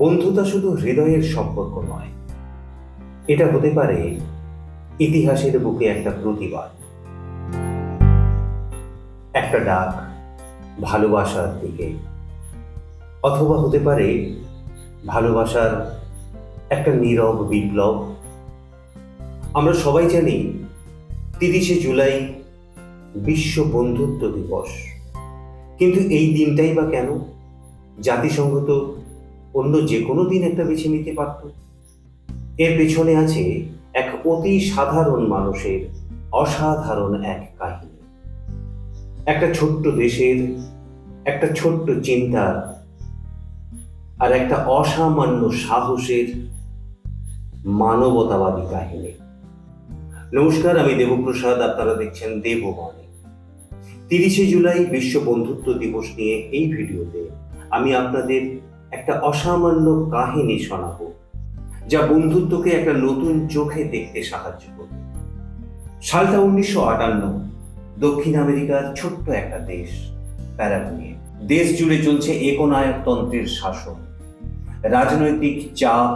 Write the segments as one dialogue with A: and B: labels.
A: বন্ধুতা শুধু হৃদয়ের সম্পর্ক নয়, এটা হতে পারে ইতিহাসের বুকে একটা প্রতিবাদ, একটা ডাক, ভালোবাসার দিকে, অথবা হতে পারে ভালোবাসার একটা নীরব বিপ্লব। আমরা সবাই জানি তিরিশে জুলাই বিশ্ব বন্ধুত্ব দিবস, কিন্তু এই দিনটাই বা কেন? জাতিসংঘ তো অন্য যে কোনো দিন একটা বেছে নিতে পারত। এর পেছনে আছে এক অতি সাধারণ মানুষের অসাধারণ এক কাহিনী। একটা ছোট্ট দেশের, একটা ছোট্ট চিন্তার আর একটা অসামান্য সাহসের মানবতাবাদী কাহিনী। নমস্কার, আমি দেবপ্রসাদ, আপনারা দেখছেন দেববাণী তিরিশে জুলাই বিশ্ব বন্ধুত্ব দিবস নিয়ে এই ভিডিওতে আমি আপনাদের একটা অসামান্য কাহিনী শোনাবো, যা বন্ধুত্বকে একটা নতুন চোখে দেখতে সাহায্য করবে। সালটা উনিশশো আটান্ন, দক্ষিণ আমেরিকার ছোট্ট একটা দেশ, প্যারাগুয়ে। দেশ জুড়ে চলছে একনায়কতন্ত্রের শাসন। রাজনৈতিক চাপ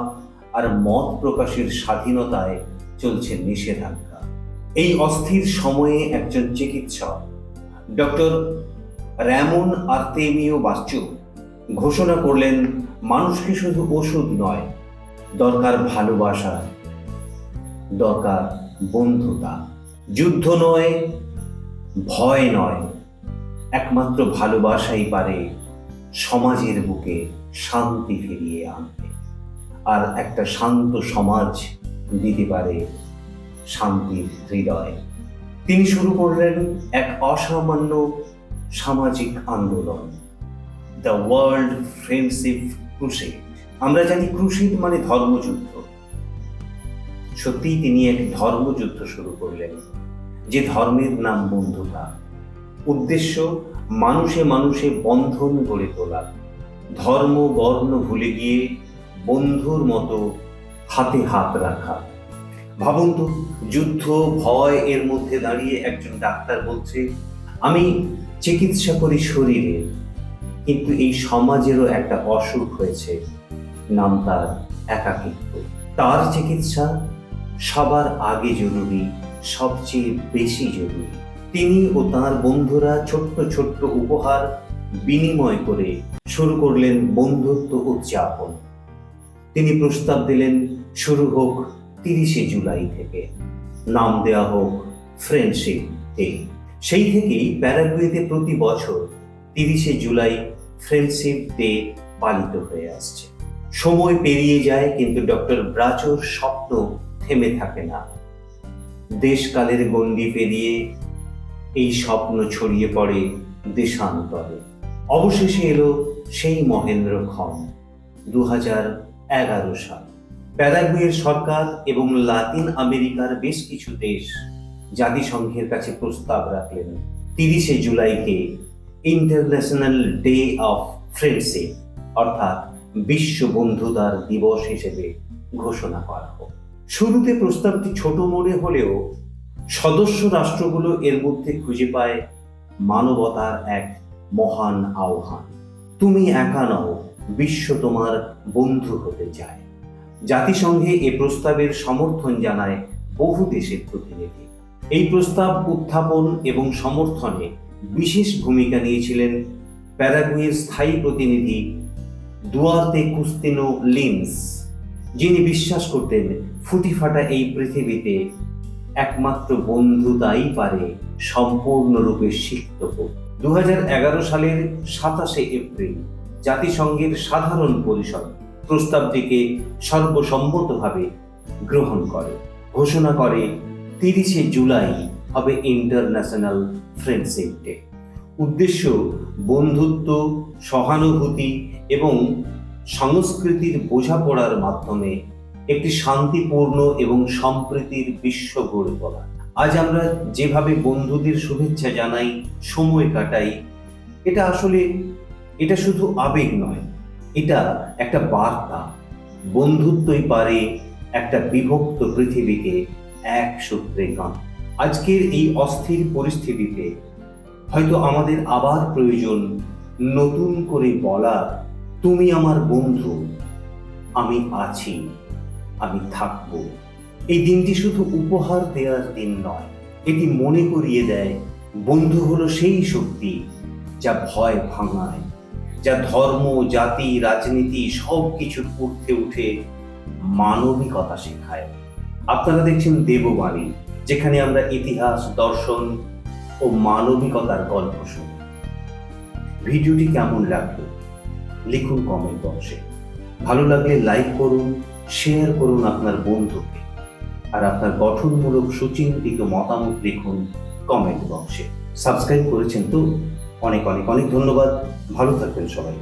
A: আর মত প্রকাশের স্বাধীনতায় চলছে নিষেধাজ্ঞা। এই অস্থির সময়ে একজন চিকিৎসক, ডক্টর র্যামন আর্তেমিও বাচ্চু ঘোষণা করলেন মানুষকে শুধু ওষুধ নয়, দরকার ভালোবাসা, দরকার বন্ধুতা। যুদ্ধ নয়, ভয় নয়, একমাত্র ভালোবাসাই পারে সমাজের বুকে শান্তি ফিরিয়ে আনতে। আর একটা শান্ত সমাজ দিতে পারে শান্তির হৃদয়। তিনি শুরু করলেন এক অসামান্য সামাজিক আন্দোলন। The world friendship crusade. আমরা জানি ক্রুসেড মানে ধর্মযুদ্ধ। সত্যিই তিনি এক ধর্মযুদ্ধ শুরু করলেন, যে ধর্মের নাম বন্ধুতা। উদ্দেশ্য, মানুষে মানুষে বন্ধন গড়ে তোলা। ধর্ম বর্ণ ভুলে গিয়ে বন্ধুর মতো হাতে হাত রাখা। ভাবুন তো, যুদ্ধ, ভয় এর মধ্যে দাঁড়িয়ে একজন ডাক্তার বলছে, আমি চিকিৎসা করি শরীরের কিন্তু এই সমাজেরও একটা অসুখ হয়েছে, নাম তার একাকিত্ব। তার চিকিৎসা সবার আগে জরুরি, সবচেয়ে বেশি জরুরি। তিনি ও তার বন্ধুরা ছোট্ট ছোট্ট উপহার বিনিময় করে শুরু করলেন বন্ধুত্ব উদযাপন। তিনি প্রস্তাব দিলেন, শুরু হোক তিরিশে জুলাই থেকে। নাম দেওয়া হোক ফ্রেন্ডশিপ ডে। সেই থেকেই প্যারাগুয়েতে প্রতি বছর তিরিশে জুলাই ফ্রেন্ডশিপ ডে পালিত হয়ে আসছে। সময় পেরিয়ে যায়, কিন্তু ডক্টর ব্রাচোর স্বপ্ন থেমে থাকে না। দেশকালের গণ্ডি পেরিয়ে এই স্বপ্ন ছড়িয়ে পড়ে দেশান্তরে। অবশেষে এলো সেই মহেন্দ্র খন দু হাজার এগারো সাল। প্যারাগুয়ের সরকার এবং লাতিন আমেরিকার বেশ কিছু দেশ জাতিসংঘের কাছে প্রস্তাব রাখলেন, তিরিশে জুলাইকে ইন্টারন্যাশনাল ডে অফ ফ্রেন্ডশিপ অর্থাৎ বিশ্ব বন্ধুতার দিবস হিসেবে ঘোষণা করা হোক। শুরুতে প্রস্তাবটি ছোট মনে হলেও সদস্য রাষ্ট্রগুলো এর মধ্যে খুঁজে পায় মানবতার এক মহান আহ্বান। তুমি একা নও, বিশ্ব তোমার বন্ধু হতে চায়। জাতিসংঘে এ প্রস্তাবের সমর্থন জানায় বহু দেশের প্রতিনিধি। এই প্রস্তাব উত্থাপন এবং সমর্থনে বিশেষ ভূমিকা নিয়েছিলেন প্যারাগুয়ের স্থায়ী প্রতিনিধি দুয়ার্তে কুস্তিনো লিন্স যিনি বিশ্বাস করতেন ফুটিফাটা এই পৃথিবীতে একমাত্র বন্ধুতাই পারে সম্পূর্ণরূপে সিক্ত দু সালের সাতাশে এপ্রিল জাতিসংঘের সাধারণ পরিষদ প্রস্তাবটিকে সর্বসম্মতভাবে গ্রহণ করে। ঘোষণা করে তিরিশে জুলাই হবে ইন্টারন্যাশনাল ফ্রেন্ডশিপ ডে উদ্দেশ্য বন্ধুত্ব, সহানুভূতি এবং সংস্কৃতির বোঝাপড়ার মাধ্যমে একটি শান্তিপূর্ণ এবং সম্প্রীতির বিশ্ব গড়ে তোলা। আজ আমরা যেভাবে বন্ধুদের শুভেচ্ছা জানাই, সময় কাটাই, এটা আসলে, এটা শুধু আবেগ নয়, এটা একটা বার্তা। বন্ধুত্বই পারে একটা বিভক্ত পৃথিবীকে এক সূত্রে গান। আজকের এই অস্থির পরিস্থিতিতে হয়তো আমাদের আবার প্রয়োজন নতুন করে বলা তুমি আমার বন্ধু, আমি আছি, আমি থাকব। এই দিনটি শুধু উপহার দেওয়ার দিন নয়, এটি মনে করিয়ে দেয়, বন্ধু হলো সেই শক্তি যা ভয় ভাঙায়, যা ধর্ম, জাতি, রাজনীতি সব কিছুর ঊর্ধ্বে উঠে মানবিকতা শেখায়। আপনারা দেখছেন দেববাণী। যেখানে আমরা ইতিহাস, দর্শন ও মানবিকতার গল্প শুনি। ভিডিওটি কেমন লাগল? লিখুন কমেন্ট বক্সে ভালো লাগলে লাইক করুন শেয়ার করুন আপনার বন্ধুকে। আর আপনার গঠনমূলক সুচিন্তিত মতামত লিখুন কমেন্ট বক্সে সাবস্ক্রাইব করেছেন তো? অনেক অনেক অনেক ধন্যবাদ। ভালো থাকবেন সবাই।